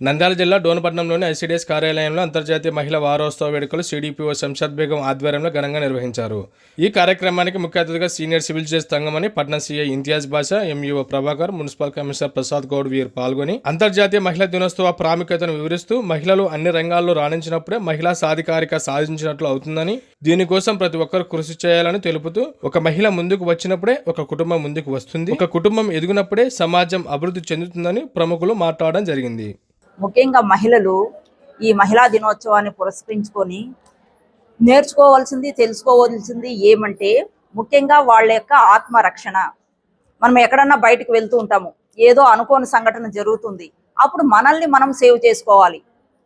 నంద్యాల జిల్లా డోనపట్నంలోని ఐసీడీఎస్ కార్యాలయంలో అంతర్జాతీయ మహిళా వారోత్సవ వేడుకలు సిడిపిఓ శంషాద్ బేగం ఆధ్వర్యంలో ఘనంగా నిర్వహించారు. ఈ కార్యక్రమానికి ముఖ్య అతిథిగా senior civil judge Thangamani Patnam CI Imtiaz Basha MEO Prabhakar municipal commissioner Prasad Goud వీరు పాల్గొని అంతర్జాతీయ మహిళా దినోత్సవ ప్రాముఖ్యతను వివరిస్తూ మహిళలు అన్ని రంగాల్లో రాణించినప్పుడే మహిళా సాధికారిక సాధించినట్లు అవుతుందని దీనికోసం ప్రతి ఒక్కరు కృషి చేయాలని తెలుపుతూ ఒక మహిళ ముందుకు వచ్చినప్పుడే ఒక కుటుంబం ముందుకు వస్తుంది. ఒక కుటుంబం ఎదిగినప్పుడే సమాజం అభివృద్ధి చెందుతుందని ప్రముఖులు మాట్లాడడం జరిగింది. ముఖ్యంగా మహిళలు ఈ మహిళా దినోత్సవాన్ని పురస్కరించుకొని నేర్చుకోవాల్సింది తెలుసుకోవాల్సింది ఏమంటే ముఖ్యంగా వాళ్ళ యొక్క ఆత్మరక్షణ. మనం ఎక్కడన్నా బయటకు వెళ్తూ ఉంటాము ఏదో అనుకోని సంఘటన జరుగుతుంది అప్పుడు మనల్ని మనం సేవ్ చేసుకోవాలి.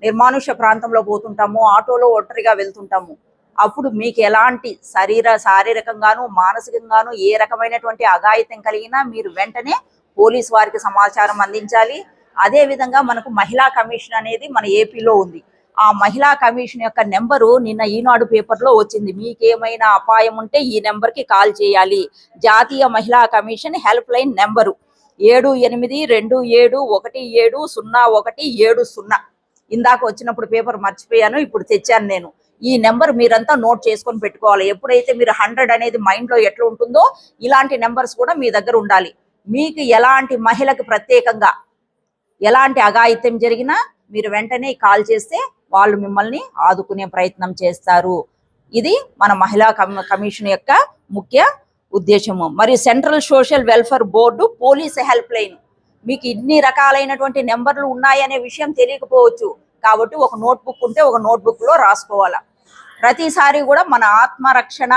నిర్మానుష్య ప్రాంతంలో పోతుంటాము ఆటోలో ఒంటరిగా వెళ్తుంటాము. అప్పుడు మీకు ఎలాంటి శరీర శారీరకంగాను మానసికంగాను ఏ రకమైనటువంటి అఘాయిత్యం కలిగినా మీరు వెంటనే పోలీస్ వారికి సమాచారం అందించాలి. అదే విధంగా మనకు మహిళా కమిషన్ అనేది మన ఏపీలో ఉంది. ఆ మహిళా కమిషన్ యొక్క నెంబరు నిన్న ఈనాడు పేపర్లో వచ్చింది. మీకేమైనా అపాయం ఉంటే ఈ నెంబర్కి కాల్ చేయాలి. జాతీయ మహిళా కమిషన్ హెల్ప్ లైన్ నెంబరు ఏడు ఎనిమిది రెండు ఏడు ఒకటి ఏడు సున్నా ఒకటి ఏడు సున్నా. ఇందాక వచ్చినప్పుడు పేపర్ మర్చిపోయాను ఇప్పుడు తెచ్చాను నేను. ఈ నెంబర్ మీరంతా నోట్ చేసుకొని పెట్టుకోవాలి. ఎప్పుడైతే మీరు హండ్రెడ్ అనేది మైండ్లో ఎట్లా ఉంటుందో ఇలాంటి నెంబర్స్ కూడా మీ దగ్గర ఉండాలి. మీకు ఎలాంటి మహిళకి ప్రత్యేకంగా ఎలాంటి అఘాయిత్యం జరిగినా మీరు వెంటనే కాల్ చేస్తే వాళ్ళు మిమ్మల్ని ఆదుకునే ప్రయత్నం చేస్తారు. ఇది మన మహిళా కమిషన్ యొక్క ముఖ్య ఉద్దేశము. మరియు central social welfare board police helpline. మీకు ఇన్ని రకాలైనటువంటి నెంబర్లు ఉన్నాయనే విషయం తెలియకపోవచ్చు. కాబట్టి ఒక నోట్బుక్ ఉంటే ఒక నోట్బుక్లో రాసుకోవాలా. ప్రతిసారి కూడా మన ఆత్మరక్షణ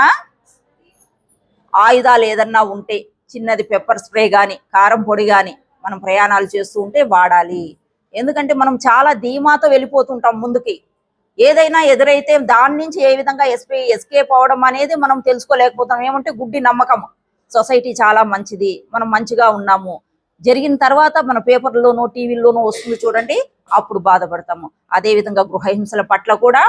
ఆయుధాలు ఏదన్నా ఉంటే చిన్నది పెప్పర్ స్ప్రే కానీ కారం పొడి కానీ మనం ప్రయాణాలు చేస్తూ ఉంటే వాడాలి. ఎందుకంటే మనం చాలా ధీమాతో వెళ్ళిపోతుంటాం ముందుకి. ఏదైనా ఎదురైతే దాని నుంచి ఏ విధంగా ఎస్పీ ఎస్కేప్ అవడం అనేది మనం తెలుసుకోలేకపోతాం ఏమంటే గుడ్డి నమ్మకం. సొసైటీ చాలా మంచిది. మనం మంచిగా ఉన్నాము. జరిగిన తర్వాత మన పేపర్లోనూ టీవీల్లోనూ వస్తుంది చూడండి అప్పుడు బాధపడతాము. అదే విధంగా గృహహింసల పట్ల కూడా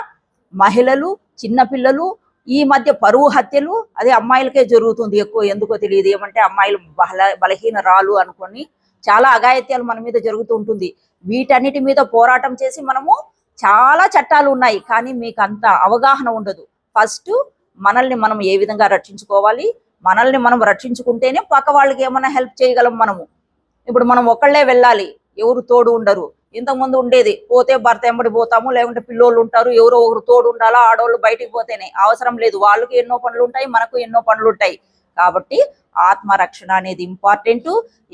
మహిళలు చిన్నపిల్లలు ఈ మధ్య పరువు హత్యలు అదే అమ్మాయిలకే జరుగుతుంది ఎక్కువ. ఎందుకో తెలియదు. ఏమంటే అమ్మాయిలు బల బలహీనరాలు అనుకొని చాలా అఘాయిత్యాలు మన మీద జరుగుతూ ఉంటుంది. వీటన్నిటి మీద పోరాటం చేసి మనము చాలా చట్టాలు ఉన్నాయి. కానీ మీకు అంత అవగాహన ఉండదు. ఫస్ట్ మనల్ని మనం ఏ విధంగా రక్షించుకోవాలి? మనల్ని మనం రక్షించుకుంటేనే పక్క వాళ్ళకి ఏమైనా హెల్ప్ చేయగలం మనము. ఇప్పుడు మనం ఒక్కళ్ళే వెళ్ళాలి. ఎవరు తోడు ఉండరు. ఇంతకుముందు ఉండేది. పోతే భర్త ఎంబడి పోతాము. లేకుంటే పిల్లోళ్ళు ఉంటారు. ఎవరో ఒకరు తోడు ఉండాలా? ఆడవాళ్ళు బయటికి పోతేనే. అవసరం లేదు. వాళ్ళకి ఎన్నో పనులు ఉంటాయి. మనకు ఎన్నో పనులు ఉంటాయి. కాబట్టి ఆత్మరక్షణ అనేది ఇంపార్టెంట్.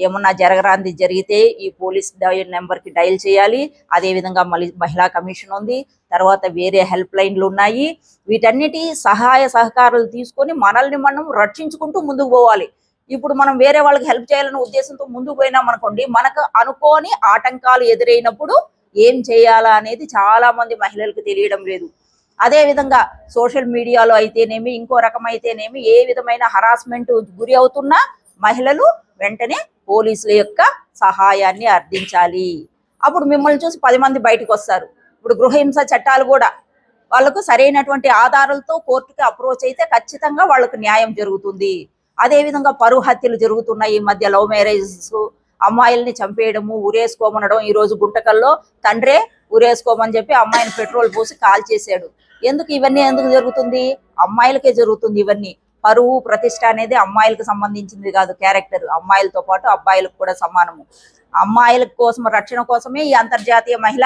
ఏమన్నా జరగరాంది జరిగితే ఈ పోలీస్ డయల్ నెంబర్కి డయల్ చేయాలి. అదేవిధంగా మళ్ళీ మహిళా కమిషన్ ఉంది. తర్వాత వేరే హెల్ప్ లైన్లు ఉన్నాయి. వీటన్నిటి సహాయ సహకారాలు తీసుకొని మనల్ని మనం రక్షించుకుంటూ ముందుకు పోవాలి. ఇప్పుడు మనం వేరే వాళ్ళకి హెల్ప్ చేయాలనే ఉద్దేశంతో ముందుకు పోయినాం అనుకోండి మనకు అనుకోని ఆటంకాలు ఎదురైనప్పుడు ఏం చేయాలా అనేది చాలా మంది మహిళలకు తెలియడం లేదు. అదే విధంగా సోషల్ మీడియాలో అయితేనేమి ఇంకో రకం అయితేనేమి ఏ విధమైన హరాస్మెంట్ గురి అవుతున్నా మహిళలు వెంటనే పోలీసుల యొక్క సహాయాన్ని అర్థించాలి. అప్పుడు మిమ్మల్ని చూసి పది మంది బయటకు వస్తారు. ఇప్పుడు గృహహింస చట్టాలు కూడా వాళ్ళకు సరైనటువంటి ఆధారాలతో కోర్టుకి అప్రోచ్ అయితే ఖచ్చితంగా వాళ్ళకు న్యాయం జరుగుతుంది. అదే విధంగా పరువు హత్యలు జరుగుతున్నాయి ఈ మధ్య లవ్ మ్యారేజెస్ అమ్మాయిల్ని చంపేయడము ఉరేసుకోమనడం ఈ రోజు గుంటకల్లో తండ్రే ఉరేసుకోమని చెప్పి అమ్మాయిని పెట్రోల్ పోసి కాల్ చేశాడు ఎందుకు ఇవన్నీ ఎందుకు జరుగుతుంది? అమ్మాయిలకే జరుగుతుంది ఇవన్నీ. పరువు ప్రతిష్ట అనేది అమ్మాయిలకు సంబంధించింది కాదు క్యారెక్టర్. అమ్మాయిలతో పాటు అబ్బాయిలకు కూడా సమానము. అమ్మాయిల కోసం రక్షణ కోసమే ఈ అంతర్జాతీయ మహిళ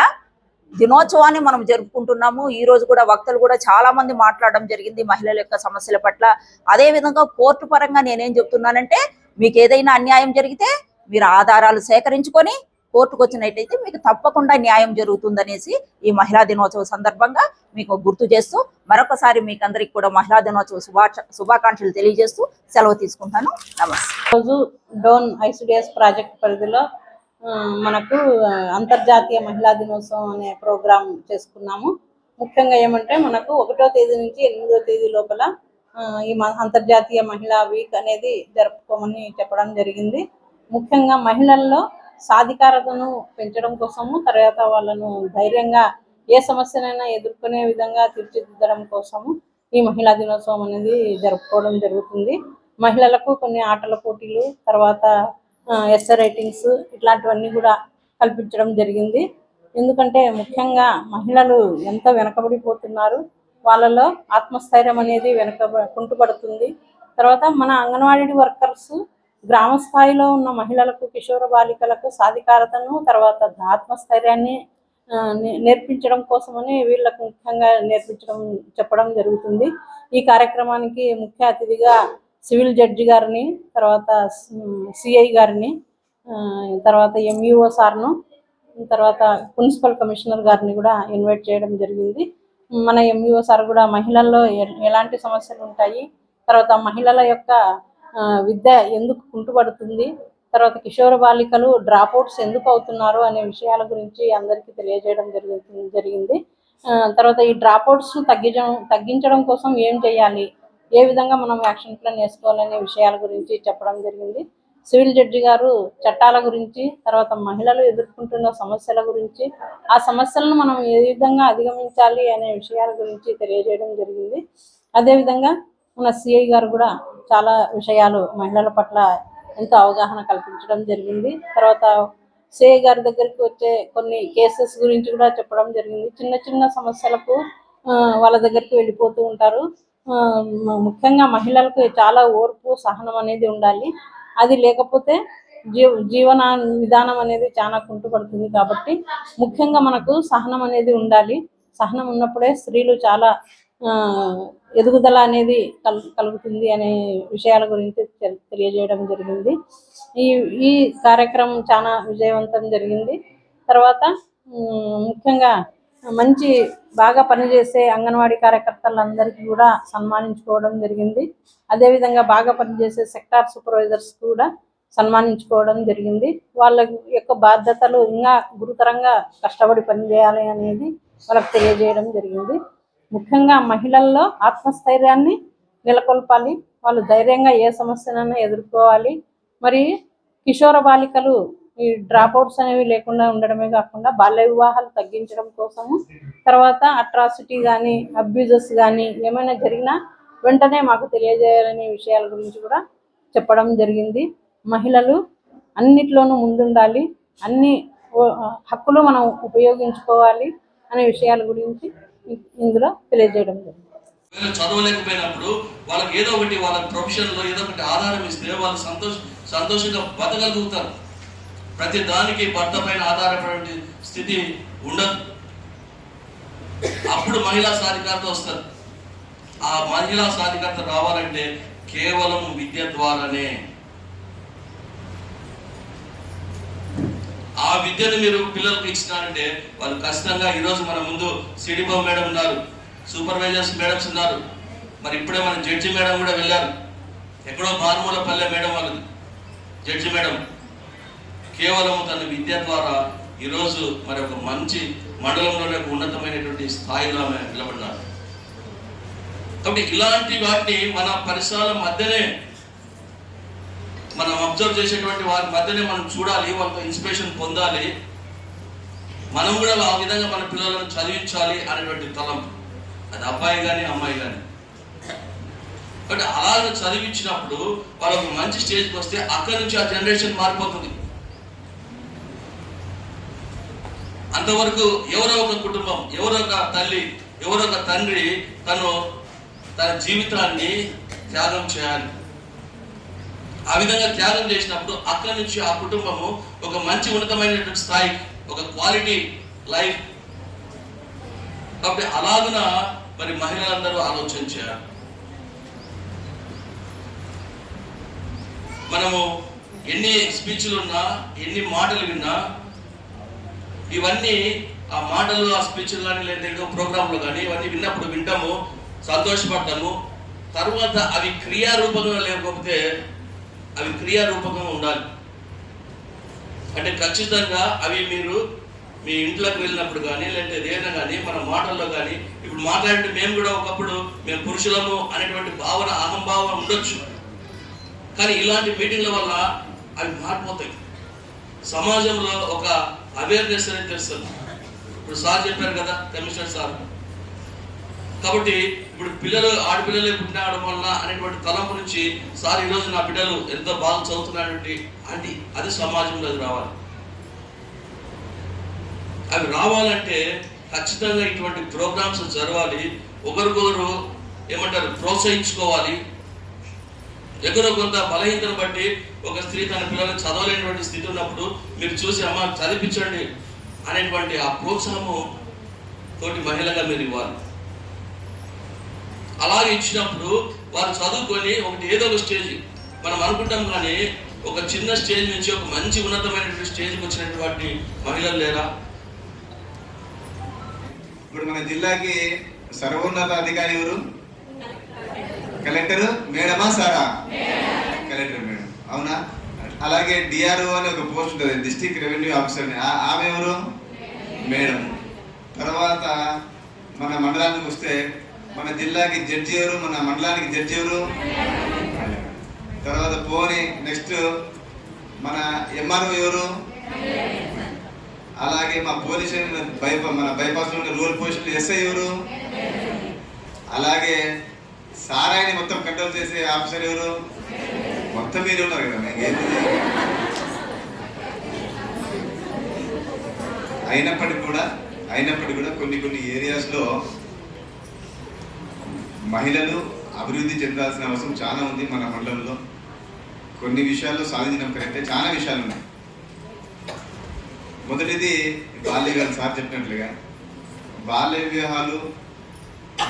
దినోత్సవాన్ని మనం జరుపుకుంటున్నాము. ఈ రోజు కూడా వక్తలు కూడా చాలా మంది మాట్లాడడం జరిగింది మహిళల యొక్క సమస్యల పట్ల. అదే విధంగా కోర్టు పరంగా నేనేం చెప్తున్నానంటే మీకు ఏదైనా అన్యాయం జరిగితే మీరు ఆధారాలు సేకరించుకొని కోర్టుకు వచ్చినట్టయితే మీకు తప్పకుండా న్యాయం జరుగుతుందనేసి ఈ మహిళా దినోత్సవ సందర్భంగా మీకు గుర్తు చేస్తూ మరొకసారి మీకు అందరికి కూడా మహిళా దినోత్సవ శుభాచ శుభాకాంక్షలు తెలియజేస్తూ సెలవు తీసుకుంటాను. నమస్తే. రోజు డోన్ ఐసిడిఎస్ ప్రాజెక్ట్ పరిధిలో మనకు అంతర్జాతీయ మహిళా దినోత్సవం అనే ప్రోగ్రాం చేసుకున్నాము. ముఖ్యంగా ఏమంటే మనకు ఒకటో తేదీ నుంచి ఎనిమిదో తేదీ లోపల ఈ అంతర్జాతీయ మహిళా వీక్ అనేది జరుపుకోమని చెప్పడం జరిగింది. ముఖ్యంగా మహిళల్లో సాధికారతను పెంచడం కోసము తర్వాత వాళ్ళను ధైర్యంగా ఏ సమస్యనైనా ఎదుర్కొనే విధంగా తీర్చిదిద్దడం కోసము ఈ మహిళా దినోత్సవం అనేది జరుపుకోవడం జరుగుతుంది. మహిళలకు కొన్ని ఆటల పోటీలు తర్వాత ఎస్సే రైటింగ్స్ ఇట్లాంటివన్నీ కూడా కల్పించడం జరిగింది. ఎందుకంటే ముఖ్యంగా మహిళలు ఎంత వెనకబడిపోతున్నారు వాళ్ళలో ఆత్మస్థైర్యం అనేది వెనక కుంటుపడుతుంది. తర్వాత మన అంగన్వాడీ వర్కర్స్ గ్రామ స్థాయిలో ఉన్న మహిళలకు కిషోర బాలికలకు సాధికారతను తర్వాత ఆత్మస్థైర్యాన్ని నేర్పించడం కోసమని వీళ్ళకు ముఖ్యంగా నేర్పించడం చెప్పడం జరుగుతుంది. ఈ కార్యక్రమానికి ముఖ్య అతిథిగా సివిల్ జడ్జి గారిని తర్వాత సిఐ గారిని ఆ, తర్వాత ఎంఈఓ సార్ను తర్వాత ప్రిన్సిపల్ కమిషనర్ గారిని కూడా ఇన్వైట్ చేయడం జరిగింది. మన ఎంఈఓ సార్ కూడా మహిళల్లో ఎలాంటి సమస్యలు ఉంటాయి తర్వాత మహిళల యొక్క విద్య ఎందుకు కుంటుపడుతుంది? తర్వాత కిషోర బాలికలు డ్రాప్ అవుట్స్ ఎందుకు అవుతున్నారు అనే విషయాల గురించి అందరికీ తెలియజేయడం జరుగుతుంది జరిగింది. ఆ, తర్వాత ఈ డ్రాప్ అవుట్స్ తగ్గించడం తగ్గించడం కోసం ఏం చేయాలి? ఏ విధంగా మనం యాక్షన్ ప్లాన్ వేసుకోవాలనే విషయాల గురించి చెప్పడం జరిగింది. సివిల్ జడ్జి గారు చట్టాల గురించి తర్వాత మహిళలు ఎదుర్కొంటున్న సమస్యల గురించి ఆ సమస్యలను మనం ఏ విధంగా అధిగమించాలి అనే విషయాల గురించి తెలియజేయడం జరిగింది. అదేవిధంగా మన సిఐ గారు కూడా చాలా విషయాలు మహిళల పట్ల ఎంతో అవగాహన కల్పించడం జరిగింది. తర్వాత సే గారి దగ్గరికి వచ్చే కొన్ని కేసెస్ గురించి కూడా చెప్పడం జరిగింది. చిన్న చిన్న సమస్యలకు వాళ్ళ దగ్గరికి వెళ్ళిపోతూ ఉంటారు. ఆ, ముఖ్యంగా మహిళలకు చాలా ఓర్పు సహనం అనేది ఉండాలి. అది లేకపోతే జీవ జీవన విధానం అనేది చాలా కుంటుపడుతుంది కాబట్టి ముఖ్యంగా మనకు సహనం అనేది ఉండాలి. సహనం ఉన్నప్పుడే స్త్రీలు చాలా ఎదుగుదల అనేది కల్ కలుగుతుంది అనే విషయాల గురించి తెల్- తెలియజేయడం జరిగింది. ఈ ఈ కార్యక్రమం చాలా విజయవంతం జరిగింది. తర్వాత ముఖ్యంగా మంచి బాగా పనిచేసే అంగన్వాడీ కార్యకర్తలందరికీ కూడా సన్మానించుకోవడం జరిగింది. అదేవిధంగా బాగా పనిచేసే సెక్టార్ సూపర్వైజర్స్ కూడా సన్మానించుకోవడం జరిగింది. వాళ్ళ యొక్క బాధ్యతలు ఇంకా గురుతరంగా కష్టపడి పనిచేయాలి అనేది వాళ్ళకి తెలియజేయడం జరిగింది. ముఖ్యంగా మహిళల్లో ఆత్మస్థైర్యాన్ని నెలకొల్పాలి. వాళ్ళు ధైర్యంగా ఏ సమస్యనైనా ఎదుర్కోవాలి. మరి కిషోర బాలికలు ఈ డ్రాప్అవుట్స్ అనేవి లేకుండా ఉండడమే కాకుండా బాల్య వివాహాలు తగ్గించడం కోసము తర్వాత అట్రాసిటీ కానీ అబ్యూజెస్ కానీ ఏమైనా జరిగినా వెంటనే మాకు తెలియజేయాలనే విషయాల గురించి కూడా చెప్పడం జరిగింది. మహిళలు అన్నిట్లోనూ ముందుండాలి. అన్ని హక్కులు మనం ఉపయోగించుకోవాలి అనే విషయాల గురించి ఇందులో తెలియజేయడం జరిగింది. చదవలేకపోయినప్పుడు వాళ్ళకి ఏదో ఒకటి వాళ్ళ ప్రొఫెషన్లో ఏదో ఒకటి ఆధారం ఇస్తే వాళ్ళు సంతోష సంతోషంగా బతకగలుగుతారు. ప్రతి దానికి భర్త పైన ఆధారపడే స్థితి ఉండదు. అప్పుడు మహిళా సాధికారత వస్తారు ఆ మహిళా సాధికారత రావాలంటే కేవలం విద్య ద్వారానే ఆ విద్యను మీరు పిల్లలకు ఇచ్చినారంటే వాళ్ళు ఖచ్చితంగా ఈరోజు మన ముందు సిడిబో మేడం ఉన్నారు సూపర్వైజర్స్ మేడమ్స్ ఉన్నారు. మరి ఇప్పుడే మన జడ్జి మేడం కూడా వెళ్ళారు. ఎక్కడో మారుమూల పల్లె మేడం వాళ్ళది. జడ్జి మేడం కేవలం తన విద్య ద్వారా ఈరోజు మరి ఒక మంచి మండలంలోనే ఒక ఉన్నతమైనటువంటి స్థాయిలో ఆమె నిలబడినారు. కాబట్టి ఇలాంటి వాటిని మన పరిసరాల మధ్యనే మనం అబ్జర్వ్ చేసేటువంటి వారి మధ్యనే మనం చూడాలి వాళ్ళతో ఇన్స్పిరేషన్ పొందాలి. మనం కూడా ఆ విధంగా మన పిల్లలను చదివించాలి అనేటువంటి తలం. అది అబ్బాయి కానీ అమ్మాయి కానీ బట్ అలాగే చదివించినప్పుడు వాళ్ళకు మంచి స్టేజ్కి వస్తే అక్కడి నుంచి ఆ జనరేషన్ మారిపోతుంది. అంతవరకు ఎవరో ఒక కుటుంబం ఎవరో ఒక తల్లి ఎవరో ఒక తండ్రి తను తన జీవితాన్ని త్యాగం చేయాలి. ఆ విధంగా త్యాగం చేసినప్పుడు అక్కడ నుంచి ఆ కుటుంబము ఒక మంచి ఉన్నతమైనటువంటి స్థాయి ఒక క్వాలిటీ లైఫ్ కాబట్టి అలాగున మరి మహిళలందరూ ఆలోచించారు మనము ఎన్ని స్పీచ్లు ఉన్నా ఎన్ని మాటలు విన్నా ఇవన్నీ ఆ మాటలు ఆ స్పీచ్లు కానీ లేదా ఏదో ప్రోగ్రాంలు కానీ ఇవన్నీ విన్నప్పుడు వింటాము సంతోషపడతాము. తర్వాత అవి క్రియారూపంగా లేకపోతే అవి క్రియారూపంగా ఉండాలి. అంటే ఖచ్చితంగా అవి మీరు మీ ఇంట్లోకి వెళ్ళినప్పుడు కానీ లేదంటే ఏదైనా కానీ మన మాటల్లో కానీ ఇప్పుడు మాట్లాడితే మేము కూడా ఒకప్పుడు మేము పురుషులము అనేటువంటి భావన అహంభావన ఉండొచ్చు. కానీ ఇలాంటి మీటింగ్ల వల్ల అవి మారిపోతాయి. సమాజంలో ఒక అవేర్నెస్ అనేది తెలుస్తుంది. ఇప్పుడు సార్ చెప్పారు కదా కమిషనర్ సార్. కాబట్టి ఇప్పుడు పిల్లలు ఆడపిల్లలే పుట్టినడం వల్ల అనేటువంటి తలంపు నుంచి సార్ ఈరోజు నా బిడ్డలు ఎంతో బాగా చదువుతున్నాడండి అది అది సమాజంలో అది రావాలి. అవి రావాలంటే ఖచ్చితంగా ఇటువంటి ప్రోగ్రామ్స్ జరగాలి. ఒకరికొకరు ఏమంటారు ప్రోత్సహించుకోవాలి. ఎక్కడో కొంత బలహీనతను బట్టి ఒక స్త్రీ తన పిల్లలు చదవలేనటువంటి స్థితి ఉన్నప్పుడు మీరు చూసి అమ్మ చదివించండి అనేటువంటి ఆ ప్రోత్సాహము తోటి మహిళగా మీరు ఇవ్వాలి. అలాగే ఇచ్చినప్పుడు వారు చదువుకొని ఒకటి ఏదో ఒక స్టేజ్ మనం అనుకుంటాం కానీ ఒక చిన్న స్టేజ్ నుంచి ఒక మంచి ఉన్నతమైనటువంటి స్టేజ్కి వచ్చినటువంటి మహిళలు లేరా? ఇప్పుడు మన జిల్లాకి సర్వోన్నత అధికారి ఎవరు? కలెక్టర్? మేడమా సారా? Collector madam. అవునా? అలాగే డిఆర్ఓ అని ఒక పోస్ట్ ఉంటుంది డిస్ట్రిక్ట్ రెవెన్యూ ఆఫీసర్ ఆ- ఆమె ఎవరు? మేడం. తర్వాత మన మండలానికి వస్తే మన జిల్లాకి జడ్జి ఎవరు? మన మండలానికి జడ్జి ఎవరు? తర్వాత పోని నెక్స్ట్ మన ఎంఆర్ఓ ఎవరు? అలాగే మా పోలీస్ బైపా మన బైపాస్ ఉండే రూరల్ పోలీసులు ఎస్ఐ ఎవరు? అలాగే సారాయిని మొత్తం కంట్రోల్ చేసే ఆఫీసర్ ఎవరు? మొత్తం మీరు ఉన్నారు కదా మీకు అయినప్పటికీ కూడా అయినప్పటికీ కూడా కొన్ని కొన్ని ఏరియాస్లో మహిళలు అభివృద్ధి చెందాల్సిన అవసరం చాలా ఉంది మన మండలంలో. కొన్ని విషయాల్లో సాధించడం కరెక్టే చాలా విషయాలు ఉన్నాయి. మొదటిది బాల్య వివాహాలు సార్ చెప్పినట్లుగా. బాల్య వివాహాలు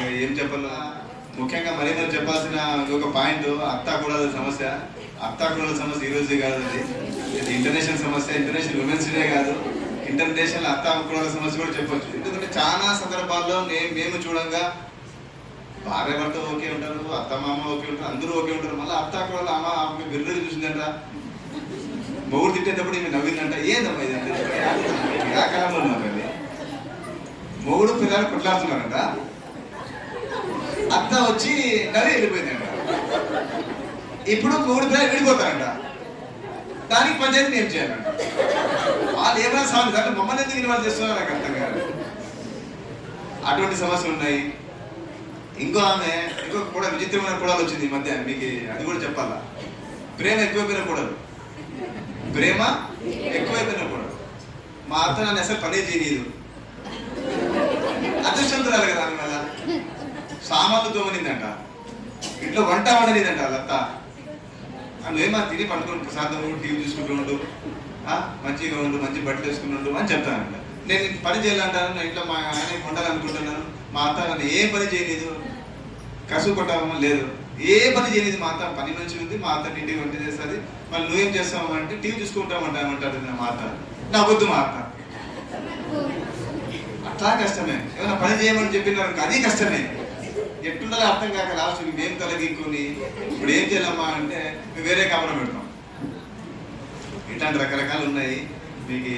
ఏం చెప్పాలా? ముఖ్యంగా మరీ మరి చెప్పాల్సిన ఇంకొక పాయింట్ అత్తా కూడా సమస్య. అత్తా కూడా సమస్య ఈ రోజు కాదు అది. ఇది ఇంటర్నేషనల్ సమస్య ఇంటర్నేషనల్ ఉమెన్స్ డే కాదు. ఇంటర్నేషనల్ అత్తా కూడా సమస్య కూడా చెప్పొచ్చు. ఎందుకంటే చాలా సందర్భాల్లో నేను మేము చూడంగా భార్య భర్త ఓకే ఉంటారు అత్త మామ ఓకే ఉంటారు అందరూ ఓకే ఉంటారు. మళ్ళీ అత్త కూడా అమ్మ ఆమె బిర్రగా చూసిందంట. మొగుడు తిట్టేటప్పుడు ఈమె నవ్విందంట. ఏందమ్మా ఇది అంటే కాలంలో అది మొగుడు పిల్లలు కొట్లాడుతున్నారంట. అత్త వచ్చి నవ్వి వెళ్ళిపోయిందంట. ఇప్పుడు మొగుడు పిల్లలు విడిపోతారంట. దానికి పంచాయతీ నేను చేయాలంట. వాళ్ళు ఏమైనా సమస్య అంటే మమ్మల్ని ఎందుకు ఇన్వాల్వ్ చేస్తున్నారు నాకు అర్థం కాదు. అటువంటి సమస్యలు ఉన్నాయి. ఇంకో ఆమె ఇంకో కూడా విచిత్రమైన కూడా వచ్చింది ఈ మధ్య మీకు అది కూడా చెప్పాలా? ప్రేమ ఎక్కువైపోయిన కూడలు. ప్రేమ ఎక్కువైపోయిన కూడలు. మా అత్త నన్ను అసలు పనే చేయలేదు. అదృష్టంతురాలు కదా ఆమె వల్ల సామాన్లు తోమనిందంట. ఇంట్లో వంట వండలేదంట లత్త అందులో తిని పట్టుకొని ప్రశాంతంగా టీవీ చూసుకుంటూ ఉండు మంచిగా ఉండు మంచి బట్టలు వేసుకుని ఉండు అని చెప్తానంట. నేను పని చేయాలంటాను నా ఇంట్లో మా ఆయన వండాలనుకుంటున్నాను? మా అత్త నన్ను ఏ పని చేయలేదు. కసు కొట్టామని లేదు. ఏ పని చేయలేదు. మా అత్త పని మంచిగా ఉంది. మా అత్త ఇంటికి వంట చేస్తుంది. మళ్ళీ నువ్వేం చేస్తావు అంటే టీవీ చూసుకుంటామంటా అంటాడు నా మా అత్త నా వద్దు మా అత్త. అట్లా కష్టమే. ఏమైనా పని చేయమని చెప్పినారు అది కష్టమే. ఎట్లుండాలో అర్థం కాక లాస్ట్ మేము తలగిక్కుని ఇప్పుడు ఏం చేయాలమ్మా అంటే మేము వేరే కాపురం పెడతాం. ఇట్లాంటి రకరకాలు ఉన్నాయి. మీకు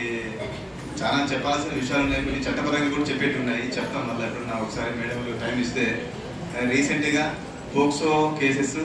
చాలా చెప్పాల్సిన విషయాలు ఉన్నాయి. కొన్ని చట్టపరంగా కూడా చెప్పేట్టు ఉన్నాయి. చెప్తాం మళ్ళీ ఎప్పుడన్నా ఒకసారి మేడం టైం ఇస్తే. రీసెంట్గా పోక్సో కేసెస్